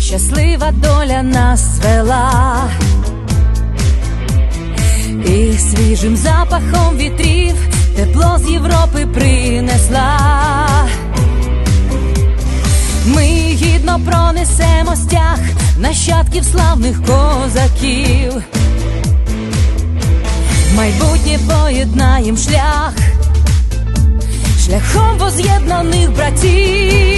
жахлива доля нас звела, і свіжим запахом вітрів тепло з Європи принесла. Ми гідно пронесемо стяг нащадків славних козаків. Майбутнє поєднаєм шлях шляхом воз'єднаних братів.